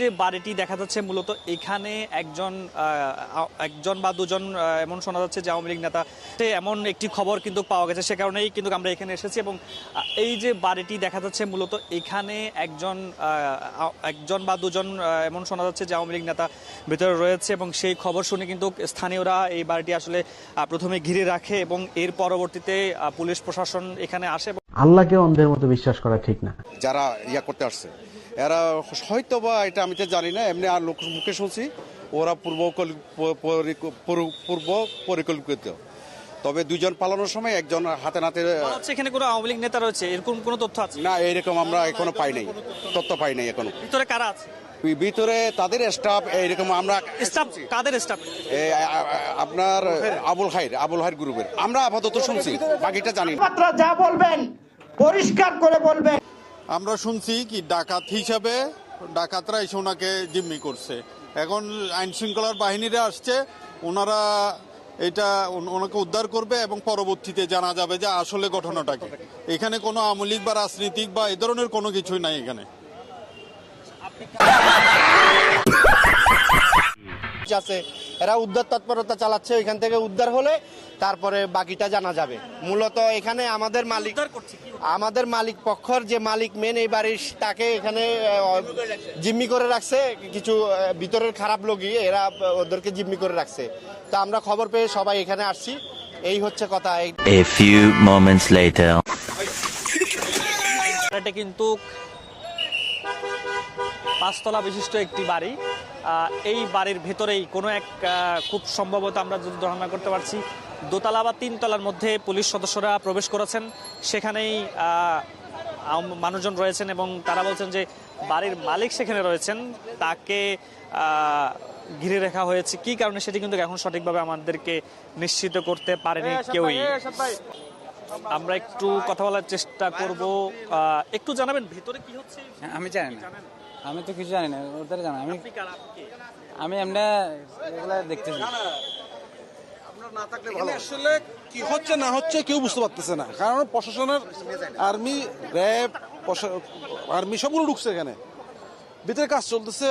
যে বাড়িটি দেখা যাচ্ছে মূলত এখানে একজন একজন বা দুজন এমন শোনা যাচ্ছে যে আওয়ামী লীগ নেতা এমন একটি খবর কিন্তু পাওয়া গেছে। সে কারণেই কিন্তু আমরা এখানে এসেছি এবং এই যে বাড়িটি দেখা যাচ্ছে মূলত এখানে একজন একজন বা দুজন এমন শোনা যাচ্ছে যে আওয়ামী লীগ নেতা ভিতরে রয়েছে এবং সেই খবর শুনে কিন্তু স্থানীয়রা এই বাড়িটি আসলে প্রথমে ঘিরে রাখে এবং এর পরবর্তীতে পুলিশ প্রশাসন এখানে আসে আল্লাহকে অন্ধের মতো বিশ্বাস করা ঠিক না। যারা ইয়া করতে আসছে এরা হয়তো বা এটা আমি তো জানি না এমনি আর লোক মুখে শুনছি ওরা পূর্ব পূর্ব- পূর্ব পরিকল্পিত। তবে দুজন পালানোর সময় একজন হাতে নাতে এখানে কোনো আওয়ামী লীগ নেতা রয়েছে এরকম কোনো তথ্য আছে? না এরকম আমরা এখনও পাই নাই তথ্য পাই নাই এখনও। ভিতরে কারা আছে? ভিতরে তাদের স্টাফ এইরকম আমরা স্টাফ কাদের স্টাফ আপনার আবুল হাইর আবুল হাইর গ্রুপের আমরা আপাতত শুনছি বাকিটা জানি না। যা বলবেন পরিষ্কার করে বলবেন আমরা শুনছি কি ডাকাত হিসাবে ডাকাতরা এসে ওনাকে জিম্মি করছে। এখন আইন শৃঙ্খলার বাহিনীরা আসছে ওনারা এটা ওনাকে উদ্ধার করবে এবং পরবর্তীতে জানা যাবে যে আসলে ঘটনাটা কি। এখানে কোনো আমলিক বা রাজনীতিক বা এ ধরনের কোনো কিছুই নাই এখানে। আছে। এরা উদ্ধার তৎপরতা চালাচ্ছে ওইখান থেকে উদ্ধার হলে তারপরে বাকিটা জানা যাবে। মূলত এখানে আমাদের মালিক আমাদের মালিক পক্ষর যে মালিক মেন এই বাড়ির তাকে এখানে জিম্মি করে রাখছে। কিছু ভিতরের খারাপ লোকই এরা ওদেরকে জিম্মি করে রাখছে। তা আমরা খবর পেয়ে সবাই এখানে আসছি। এই হচ্ছে কথা। moments এটা কিন্তু পাঁচতলা বিশিষ্ট একটি বাড়ি। এই বাড়ির ভেতরেই কোনো এক আহ, খুব সম্ভবত আমরা যদি ধারণা করতে পারছি দোতলা বা তিনতলার মধ্যে পুলিশ সদস্যরা প্রবেশ করেছেন। সেখানেই আহ, মানুষজন রয়েছেন এবং তারা বলছেন যে বাড়ির মালিক সেখানে রয়েছেন। তাকে আহ, ঘিরে রাখা হয়েছে। কি কারণে সেটি কিন্তু এখন সঠিকভাবে আমাদেরকে নিশ্চিত করতে পারেনি কেউই। আমরা একটু কথা বলার চেষ্টা করব। একটু জানাবেন ভিতরে কি হচ্ছে? হ্যাঁ, আমি জানি না। আমি তো কিছু জানি না ওদের জানা। আমি আপনি কারা? আপনি কে? আমি এমনি এগুলা দেখতেছি। এখানে আসলে কি হচ্ছে না হচ্ছে কেউ বুঝতে পারতেছে না। কারণ প্রশাসনের আর্মি র্যাব আর্মি সবগুলো ঢুকছে এখানে। ভিতরে কাজ চলতেছে।